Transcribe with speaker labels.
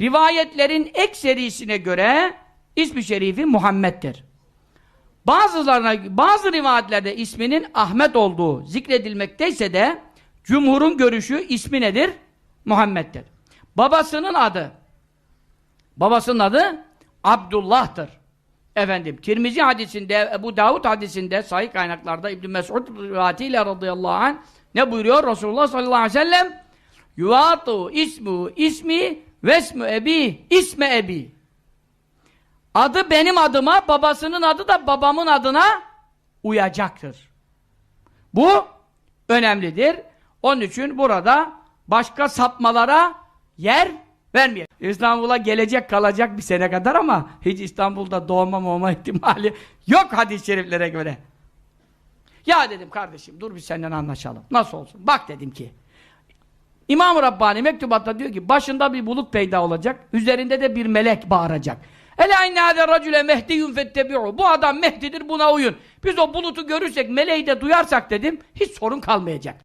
Speaker 1: Rivayetlerin ekserisine göre ismi şerifi Muhammed'dir. Bazılarına, bazı rivayetlerde isminin Ahmet olduğu zikredilmekteyse de cumhurun görüşü ismi nedir? Muhammed'dir. Babasının adı babasının adı Abdullah'tır. Efendim Tirmizi hadisinde, Ebu Davud hadisinde sahih kaynaklarda İbn Mes'ud rivayetiyle radıyallahu anh ne buyuruyor Resulullah sallallahu aleyhi ve sellem? Yuvatu ismu ismi vesmu ebi isme ebi. Adı benim adıma, babasının adı da babamın adına uyacaktır. Bu önemlidir. Onun için burada başka sapmalara yer vermeyelim. İstanbul'a gelecek kalacak bir sene kadar ama hiç İstanbul'da doğma olma ihtimali yok hadis-i şeriflere göre. Ya dedim kardeşim dur bir senden anlaşalım. Nasıl olsun? Bak dedim ki İmam-ı Rabbani mektubatta diyor ki başında bir bulut peyda olacak, üzerinde de bir melek bağıracak. Ela inne hâze racüle mehdiyun fettebi'u. Bu adam Mehdi'dir buna uyun. Biz o bulutu görürsek, meleği de duyarsak dedim, hiç sorun kalmayacak.